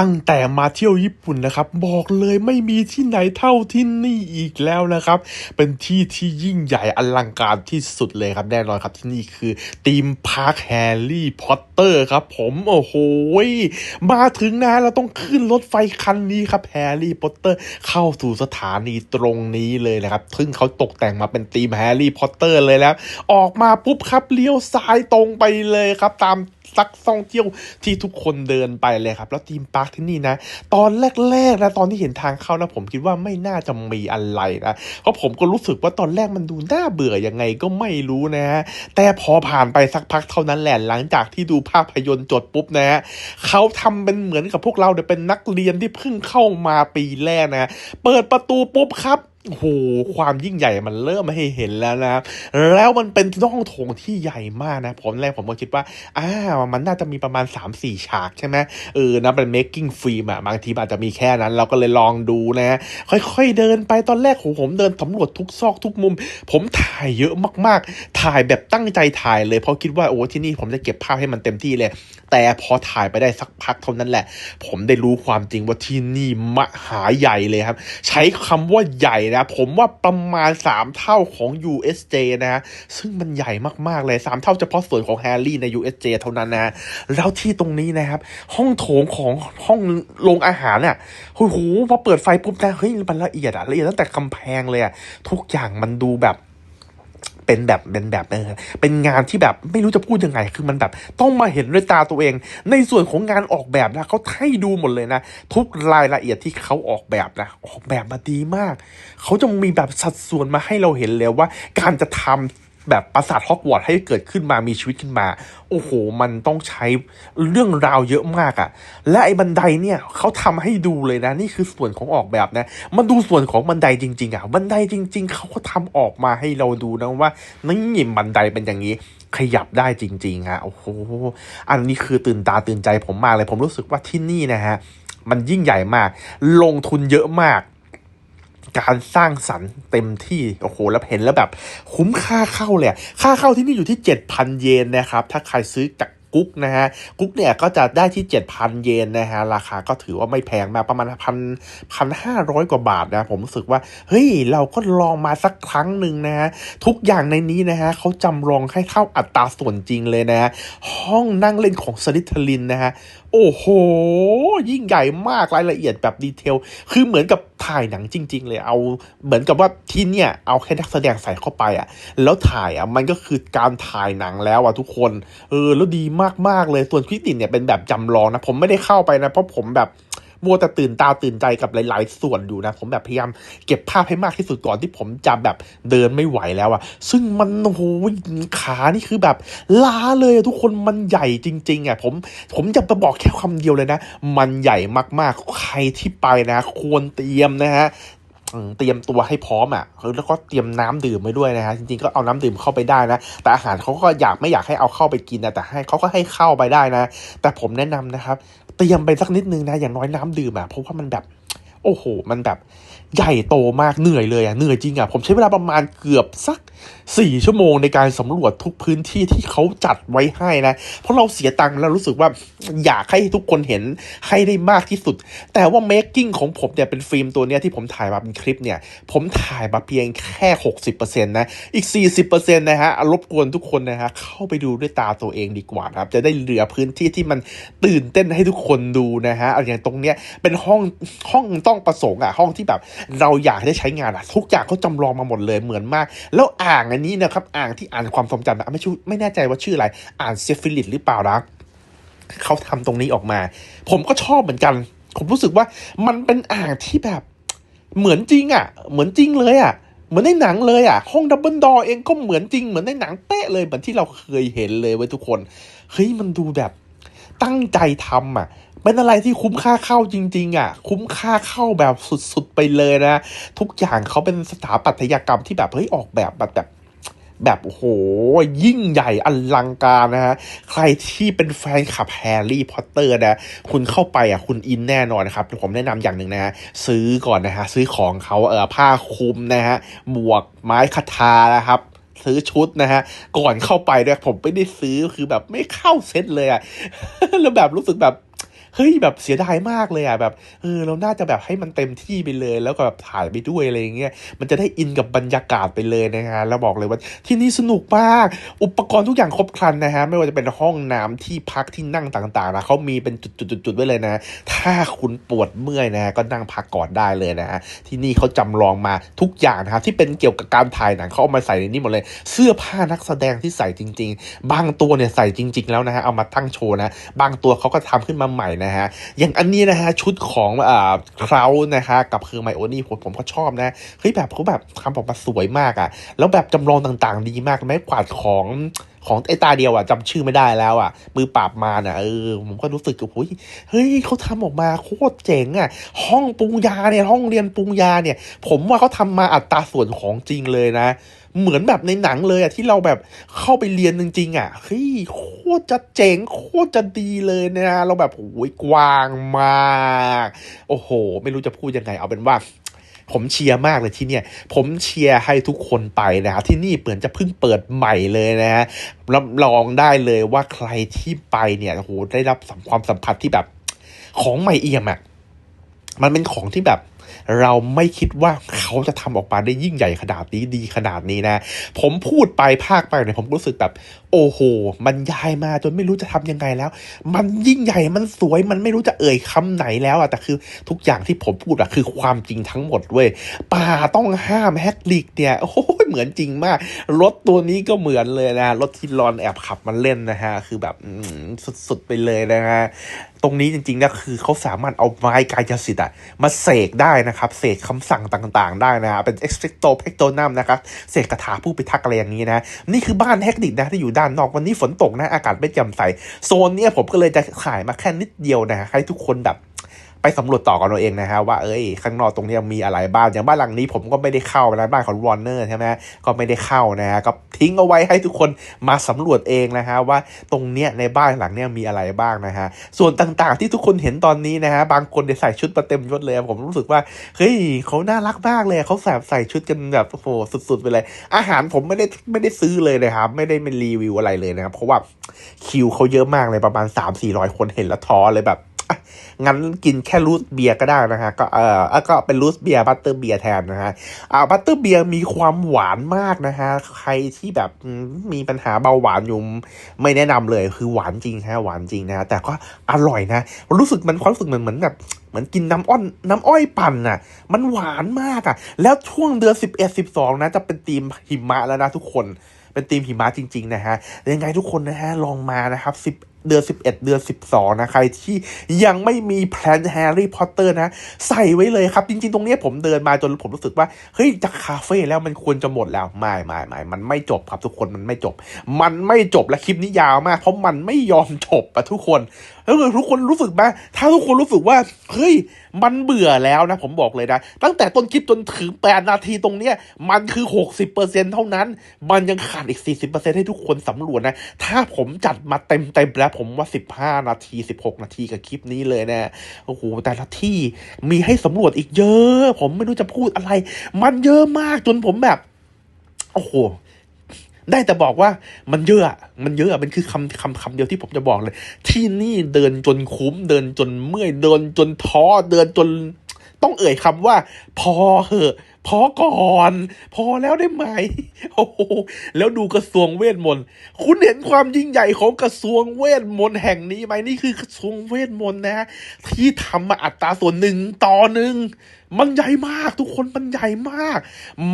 ตั้งแต่มาเที่ยวญี่ปุ่นนะครับ บอกเลยไม่มีที่ไหนเท่าที่นี่อีกแล้วนะครับ เป็นที่ที่ยิ่งใหญ่อลังการที่สุดเลยครับแน่นอนครับที่นี่คือธีมพาร์คแฮร์รี่พอตเตอร์ครับ ผมโอ้โหมาถึงนะเราต้องขึ้นรถไฟคันนี้ครับแฮร์รี่พอตเตอร์เข้าสู่สถานีตรงนี้เลยนะครับซึ่งเขาตกแต่งมาเป็นธีมแฮร์รี่พอตเตอร์เลยแล้ว ออกมาปุ๊บครับเลี้ยวซ้ายตรงไปเลยครับตามซักท่องเที่ยวที่ทุกคนเดินไปเลยครับ แล้วธีมพาร์คที่นี่นะ ตอนแรกๆนะตอนที่เห็นทางเข้านะ ผมคิดว่าไม่น่าจะมีอะไรนะเพราะผมก็รู้สึกว่าตอนแรกมันดูน่าเบื่อยังไงก็ไม่รู้นะฮะแต่พอผ่านไปสักพักเท่านั้นแหละหลังจากที่ดูภาพยนตร์จดปุ๊บนะฮะเขาทำเป็นเหมือนกับพวกเราเนี่ยเป็นนักเรียนที่เพิ่งเข้ามาปีแรกนะ เปิดประตูปุ๊บครับ โอ้โหความยิ่งใหญ่มันเริ่มให้เห็นแล้วนะครับแล้วมันเป็นห้องโถงที่ใหญ่มากนะ ผมแรกผมก็คิดว่าอ่าวมันน่าจะมีประมาณ 3-4 ฉากใช่ไหมเออนะเป็น making film อะบางทีอาจจะมีแค่นั้น เราก็เลยลองดูนะ ค่อยๆเดินไปตอนแรกของผมเดินสำรวจทุกซอกทุกมุม ผมถ่ายเยอะมากๆ ถ่ายแบบตั้งใจถ่ายเลยเพราะคิดว่าโอ้ที่นี่ผมจะเก็บภาพให้มันเต็มที่เลย แต่พอถ่ายไปได้สักพักเท่านั้นแหละ ผมได้รู้ความจริงว่าที่นี่มหาใหญ่เลยครับ ใช้คำว่าใหญ่นะ ผมว่าประมาณ 3 เท่าของ USJ นะซึ่งมันใหญ่มากๆเลย 3 เท่าเฉพาะส่วนของแฮร์รี่ใน USJ เท่านั้นนะแล้วที่ตรงนี้นะครับ ห้องโถงของห้องโรงอาหารเนี่ยโอ้โหพอเปิดไฟปุ๊บนะเฮ้ยมันละเอียดอะละเอียดตั้งแต่กำแพงเลยอะทุกอย่างมันดูแบบ เป็นแบบเป็นแบบเออเป็นงานที่แบบไม่รู้จะพูดยังไง คือมันแบบต้องมาเห็นด้วยตาตัวเอง ในส่วนของงานออกแบบนะเขาให้ดูหมดเลยนะ ทุกรายละเอียดที่เขาออกแบบนะออกแบบมาดีมาก เขาจะมีแบบสัดส่วนมาให้เราเห็นเลยว่าการจะทำ แบบปราสาทฮอกวอตส์ให้เกิดขึ้นมามีชีวิตขึ้นมา โอ้โห มันต้องใช้เรื่องราวเยอะมากอะและไอ้บันไดเนี่ยเขาทำให้ดูเลยนะ นี่คือส่วนของออกแบบนะ มันดูส่วนของบันไดจริง ๆอะบันไดจริง ๆเขาก็ทำออกมาให้เราดูนะว่านี่บันไดเป็นอย่างนี้ขยับได้จริงๆฮะโอ้โห อันนี้คือตื่นตาตื่นใจผมมากเลย ผมรู้สึกว่าที่นี่นะฮะ มันยิ่งใหญ่มาก ลงทุนเยอะมาก การสร้างสรรค์เต็มที่โอ้โหแล้วเห็นแล้วแบบคุ้มค่าเข้าเลยค่าเข้าที่นี่อยู่ที่ 7,000 เยนนะครับ ถ้าใครซื้อจากกุ๊กนะฮะกุ๊กเนี่ยก็จะได้ที่ 7,000 เยนนะฮะราคาก็ถือว่าไม่แพงมากประมาณพันพันห้าร้อยกว่าบาทนะผมรู้สึกว่าเฮ้ยเราก็ลองมาสักครั้งหนึ่งนะฮะทุกอย่างในนี้นะฮะเขาจำลองให้เข้าอัตราส่วนจริงเลยนะฮะห้องนั่งเล่นของสลิทลินนะฮะโอ้โห ยิ่งใหญ่มากรายละเอียดแบบดีเทล คือเหมือนกับถ่ายหนังจริง ๆ เลยเอาเหมือนกับว่าที่เนี่ย เอาแค่นักแสดงใส่เข้าไปอะ แล้วถ่ายอะมันก็คือการถ่ายหนังแล้วอะทุกคน เออ แล้วดีมากๆเลยส่วนควิสตินเนี่ยเป็นแบบจำลองนะ ผมไม่ได้เข้าไปนะ เพราะผมแบบ มัวแต่ตื่นตาตื่นใจกับหลาย ๆ ส่วนอยู่นะ ผมแบบพยายามเก็บภาพให้มากที่สุดก่อนที่ผมจะแบบเดินไม่ไหวแล้วอะซึ่งมันโอ้โหขานี่คือแบบล้าเลยอะทุกคนมันใหญ่จริง ๆอะผมผมจะมาบอกแค่คำเดียวเลยนะ มันใหญ่มากๆ ใครที่ไปนะ ควรเตรียมนะฮะเตรียมตัวให้พร้อมอะแล้วก็เตรียมน้ำดื่มไว้ด้วยนะฮะจริงๆก็เอาน้ำดื่มเข้าไปได้นะ แต่อาหารเขาก็อยากไม่อยากให้เอาเข้าไปกินนะแต่ให้เขาก็ให้เข้าไปได้นะ แต่ผมแนะนำนะครับ เตรียมไปสักนิดนึงนะอย่างน้อยน้ำดื่มอะเพราะว่ามันแบบ โอ้โห มันแบบใหญ่โตมากเหนื่อยเลยอะเหนื่อยจริงอะผมใช้เวลาประมาณเกือบสักสี่ชั่วโมงในการสำรวจทุกพื้นที่ที่เขาจัดไว้ให้นะ เพราะเราเสียตังค์แล้วรู้สึกว่าอยากให้ทุกคนเห็นให้ได้มากที่สุด แต่ว่า making ของผมเนี่ยเป็นฟิล์มตัวเนี้ยที่ผมถ่ายมาเป็นคลิปเนี่ย ผมถ่ายมาเพียงแค่ 60%นะ อีก 40%นะฮะรบกวนทุกคนนะฮะเข้าไปดูด้วยตาตัวเองดีกว่านะครับ จะได้เหลือพื้นที่ที่มันตื่นเต้นให้ทุกคนดูนะฮะเอาอย่างตรงเนี้ยเป็นห้องห้องต้องประสงค์อะห้องที่แบบเราอยากได้ใช้งานอะ ทุกอย่างเขาจำลองมาหมดเลยเหมือนมาก แล้วอ่างอันนี้นะครับอ่างที่อ่านความทรงจำนะไม่ชื่อไม่แน่ใจว่าชื่ออะไรอ่านเซฟิลิตหรือเปล่านะเขาทำตรงนี้ออกมา ผมก็ชอบเหมือนกัน ผมรู้สึกว่ามันเป็นอ่างที่แบบเหมือนจริงอะ เหมือนจริงเลยอะ เหมือนในหนังเลยอะ ห้องดับเบิลดอเองก็เหมือนจริง เหมือนในหนังเป๊ะเลย เหมือนที่เราเคยเห็นเลยเว้ทุกคน เฮ้ยมันดูแบบตั้งใจทำอะ เป็นอะไรที่คุ้มค่าเข้าจริง ๆ อะ คุ้มค่าเข้าแบบสุดๆไปเลยนะ ทุกอย่างเขาเป็นสถาปัตยกรรมที่แบบเฮ้ยออกแบบแบบแบบแบบโอ้โห ยิ่งใหญ่อลังการนะฮะ ใครที่เป็นแฟนคลับแฮร์รี่พอตเตอร์นะ คุณเข้าไปอะคุณอินแน่นอนนะครับ ผมแนะนำอย่างหนึ่งนะฮะ ซื้อก่อนนะฮะ ซื้อของเขาเออผ้าคลุมนะฮะ หมวกไม้คาทานะครับซื้อชุดนะฮะ ก่อนเข้าไปด้วยผมไม่ได้ซื้อคือแบบไม่เข้าเซ็ตเลยอะแล้วแบบรู้สึกแบบ เฮ้ยแบบเสียดายมากเลยอะแบบเออเราน่าจะแบบให้มันเต็มที่ไปเลย แล้วก็แบบถ่ายไปด้วยอะไรอย่างเงี้ยมันจะได้อินกับบรรยากาศไปเลยนะฮะแล้วบอกเลยว่าที่นี่สนุกมาก อุปกรณ์ทุกอย่างครบครันนะฮะไม่ว่าจะเป็นห้องน้ำที่พักที่นั่งต่างๆนะเขามีเป็นจุดๆๆไว้เลยนะ ถ้าคุณปวดเมื่อยนะก็นั่งพักก่อนได้เลยนะฮะที่นี่เขาจำลองมาทุกอย่างนะครับที่เป็นเกี่ยวกับการถ่ายหนังเขาเอามาใส่ในนี้หมดเลย เสื้อผ้านักแสดงที่ใส่จริง ๆ บางตัวเนี่ยใส่จริง ๆ แล้วนะฮะเอามาตั้งโชว์นะ บางตัวเขาก็ทำขึ้นมาใหม่นะฮะ อย่างอันนี้นะฮะชุดของอ่าคราวนะฮะกับคือไมโอนี่ผมผมก็ชอบนะเฮ้ยแบบเขาแบบทำออกมาสวยมากอะแล้วแบบจำลองต่างๆ ดีมากไม้กวาดของของไอตาเดียวอะจำชื่อไม่ได้แล้วอะมือปราบมารอะเออผมก็รู้สึกโอ้ยเฮ้ยเขาทำออกมาโคตรเจ๋งอะ ห้องปรุงยาเนี่ยห้องเรียนปรุงยาเนี่ย ผมว่าเขาทำมาอัตราส่วนของจริงเลยนะ เหมือนแบบในหนังเลยอะที่เราแบบเข้าไปเรียนจริงๆอะเฮ้ยโคตรจะเจ๋งโคตรจะดีเลยนะ เราแบบโอ้ยกว้างมาก โอ้โห ไม่รู้จะพูดยังไงเอาเป็นว่าผมเชียร์มากเลยที่เนี่ย ผมเชียร์ให้ทุกคนไปนะครับที่นี่เหมือนจะเพิ่งเปิดใหม่เลยนะฮะรับรองได้เลยว่าใครที่ไปเนี่ยโอ้โหได้รับสัมความสัมผัสที่แบบของใหม่เอี่ยมอะมันเป็นของที่แบบ เราไม่คิดว่าเขาจะทำออกมาได้ยิ่งใหญ่ขนาดนี้ดีขนาดนี้นะ ผมพูดไปภาคไปเนี่ยผมรู้สึกแบบโอ้โหบรรยายมาจนไม่รู้จะทำยังไงแล้ว มันยิ่งใหญ่ มันสวย มันไม่รู้จะเอ่ยคำไหนแล้วอะแต่คือทุกอย่างที่ผมพูดอะคือความจริงทั้งหมดเว้ย ป่าต้องห้ามแฮกลิกเนี่ย โอ้ยเหมือนจริงมาก รถตัวนี้ก็เหมือนเลยนะ รถที่รอนแอบขับมาเล่นนะฮะ คือแบบสุดๆไปเลยนะฮะ ตรงนี้จริงๆนะคือเขาสามารถเอาไม้กายสิทธิ์อะมาเสกได้นะครับ เสกคำสั่งต่างๆ ได้นะฮะ เป็น expecto pectonum นะครับ เสกคาถาผู้พิทักษ์อะไรอย่างนี้นะ นี่คือบ้านเทคนิคนะที่อยู่ด้านนอกวันนี้ฝนตกนะอากาศไม่แจ่มใสโซนเนี้ยผมก็เลยจะขายมาแค่นิดเดียวนะให้ทุกคนแบบ ไปสำรวจต่อกันเอาเองนะฮะว่าเอ้ยข้างนอกตรงนี้มีอะไรบ้างอย่างบ้านหลังนี้ผมก็ไม่ได้เข้านะบ้านของวอร์เนอร์ใช่ไหมก็ไม่ได้เข้านะฮะก็ทิ้งเอาไว้ให้ทุกคนมาสำรวจเองนะฮะว่าตรงเนี้ยในบ้านหลังเนี้ยมีอะไรบ้างนะฮะส่วนต่างๆ ที่ทุกคนเห็นตอนนี้นะฮะบางคนเนี่ยใส่ชุดมาเต็มยศเลยผมรู้สึกว่าเฮ้ยเขาน่ารักมากเลยเขาแสบใส่ชุดกันแบบโอ้โหสุดๆไปเลย อาหารผมไม่ได้ไม่ได้ซื้อเลยนะครับไม่ได้เป็นรีวิวอะไรเลยนะครับเพราะว่าคิวเขาเยอะมากเลยประมาณ 3-400 คนเห็นแล้วท้อเลยแบบ งั้นกินแค่รูทเบียร์ก็ได้นะฮะก็เออก็เป็นรูทเบียร์บัตเตอร์เบียร์แทนนะฮะอ่าบัตเตอร์เบียร์มีความหวานมากนะฮะใครที่แบบมีปัญหาเบาหวานอยู่ไม่แนะนำเลยคือหวานจริงฮะหวานจริงนะ แต่ก็อร่อยนะ รู้สึกมันความรู้สึกเหมือนเหมือนแบบเหมือนกินน้ำอ้อนน้ำอ้อยปั่นน่ะ มันหวานมากอะ แล้วช่วงเดือนสิบเอ็ดสิบสองนะ จะเป็นธีมหิมะแล้วนะทุกคน เป็นทีมหิมะจริง ๆ นะฮะ ยังไงทุกคนนะฮะ ลองมานะครับ เดือน 11 เดือน 12 นะ ใครที่ยังไม่มีแพลนแฮร์รี่พอตเตอร์นะ ใส่ไว้เลยครับ จริง ๆ ตรงนี้ผมเดินมาจนผมรู้สึกว่า เฮ้ยจากคาเฟ่แล้วมันควรจะหมดแล้ว ไม่ไม่ไม่มันไม่จบครับทุกคนมันไม่จบ มันไม่จบและคลิปนี้ยาวมาก เพราะมันไม่ยอมจบอะทุกคนแล้วทุกคนรู้สึกไหมถ้าทุกคนรู้สึกว่า เฮ้ย มันเบื่อแล้วนะ ผมบอกเลยนะ ตั้งแต่ต้นคลิปจนถึง 8 นาทีตรงเนี้ย มันคือ 60%เท่านั้น มันยังขาดอีก 40%ให้ทุกคนสำรวจนะ ถ้าผมจัดมาเต็มเต็มแล้วผมว่า 15 นาที 16 นาทีกับคลิปนี้เลยนะโอ้โหแต่ละที่มีให้สำรวจอีกเยอะ ผมไม่รู้จะพูดอะไร มันเยอะมากจนผมแบบ โอ้โหได้แต่บอกว่ามันเยอะ มันเยอะอะมันคือคำคำคำเดียวที่ผมจะบอกเลย ที่นี่เดินจนคุ้ม เดินจนเมื่อย เดินจนท้อ เดินจนต้องเอ่ยคำว่า พอเหอะ พอก่อน พอแล้วได้ไหมโอ้โหแล้วดูกระทรวงเวทมนต์คุณเห็นความยิ่งใหญ่ของกระทรวงเวทมนต์แห่งนี้ไหมนี่คือกระทรวงเวทมนต์นะ ที่ทำมาอัตราส่วนหนึ่งต่อหนึ่งมันใหญ่มากทุกคนมันใหญ่มาก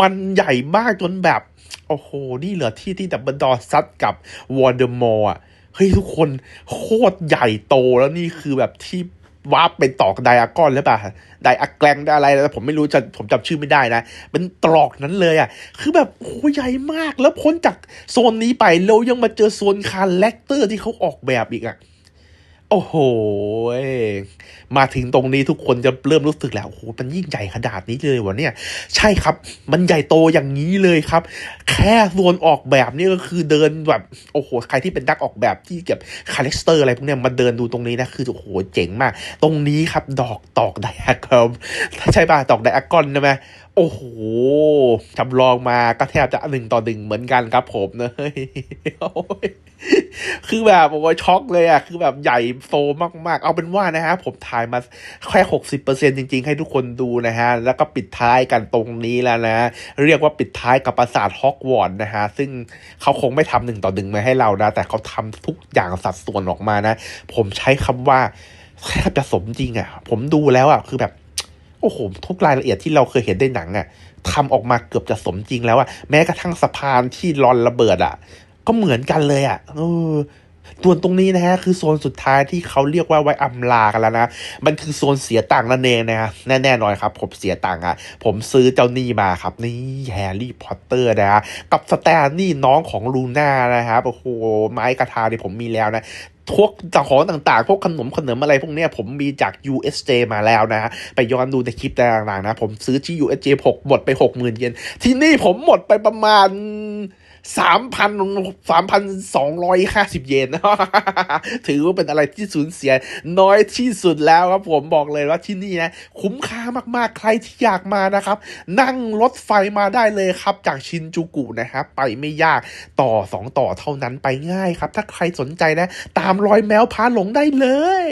มันใหญ่มากจนแบบ โอ้โห นี่เหลือที่ที่ดับเบิลดอร์ซัดกับวอร์เดอมอร์อะเฮ้ยทุกคนโคตรใหญ่โตแล้วนี่คือแบบที่ วาร์ปเป็นตอกไดอากอนหรือเปล่าไดอะแกลงอะไรแล้วผมไม่รู้จะผมจำชื่อไม่ได้นะเป็นตรอกนั้นเลยอะ คือแบบโอ้ใหญ่มากแล้วพ้นจากโซนนี้ไปเรายังมาเจอโซนคาแรคเตอร์ที่เขาออกแบบอีกอะ โอ้โห มาถึงตรงนี้ทุกคนจะเริ่มรู้สึกแล้วโอ้โหมันยิ่งใหญ่ขนาดนี้เลยวะเนี่ย ใช่ครับ มันใหญ่โตอย่างนี้เลยครับ แค่ส่วนออกแบบนี่ก็คือเดินแบบโอ้โหใครที่เป็นนักออกแบบที่เก็บคาแรคเตอร์อะไรพวกเนี้ยมาเดินดูตรงนี้นะคือโอ้โหเจ๋งมาก ตรงนี้ครับ ดอกตอกไดอะกอนใช่ป่ะดอกไดอะกอนใช่ไหม โอ้โหจำลองมาก็แทบจะหนึ่งต่อหนึ่งเหมือนกันครับผมเนยโอ้ยคือแบบโอ้ยช็อกเลยอะ คือแบบใหญ่โตมากๆ เอาเป็นว่านะฮะ ผมถ่ายมาแค่หกสิบเปอร์เซ็นจริง ๆ ให้ทุกคนดูนะฮะ แล้วก็ปิดท้ายกันตรงนี้แล้วนะ เรียกว่าปิดท้ายกับปราสาทฮอกวอตส์นะฮะ ซึ่งเขาคงไม่ทำหนึ่งต่อหนึ่งมาให้เรานะ แต่เขาทำทุกอย่างสัดส่วนออกมานะ ผมใช้คำว่าแทบจะสมจริงอะ ผมดูแล้วอะ คือแบบ โอ้โหทุกรายละเอียดที่เราเคยเห็นในหนังอะทำออกมาเกือบจะสมจริงแล้วอะแม้กระทั่งสะพานที่รอนระเบิดอะก็เหมือนกันเลยอะเออ ส่วนตรงนี้นะฮะคือโซนสุดท้ายที่เขาเรียกว่าไว้อำลากันแล้วนะ มันคือโซนเสียตังค์นั่นเองนะฮะแน่แน่อนครับ ผมเสียตังค์อะผมซื้อเจ้านี่มาครับ นี่แฮร์รี่พอตเตอร์นะฮะกับสแตนนี่น้องของลูน่านะครับโอ้โหไม้กระทาเนี่ยผมมีแล้วนะพวกของต่างๆ พวกขนมขนมอะไรพวกเนี้ยผมมีจาก USJ มาแล้วนะฮะไปย้อนดูในคลิปต่างๆนะ ผมซื้อที่ USJ 6 หมดไป 60,000 เยน ที่นี่ผมหมดไปประมาณ 3,000 3,250เยน ถือว่าเป็นอะไรที่สูญเสียน้อยที่สุดแล้วครับผมบอกเลยว่าที่นี่นะ คุ้มค่ามากๆ ใครที่อยากมานะครับ นั่งรถไฟมาได้เลยครับ จากชินจูกุนะครับ ไปไม่ยากต่อ2ต่อเท่านั้นไปง่ายครับ ถ้าใครสนใจนะ ตามรอยแมวพาหลงได้เลย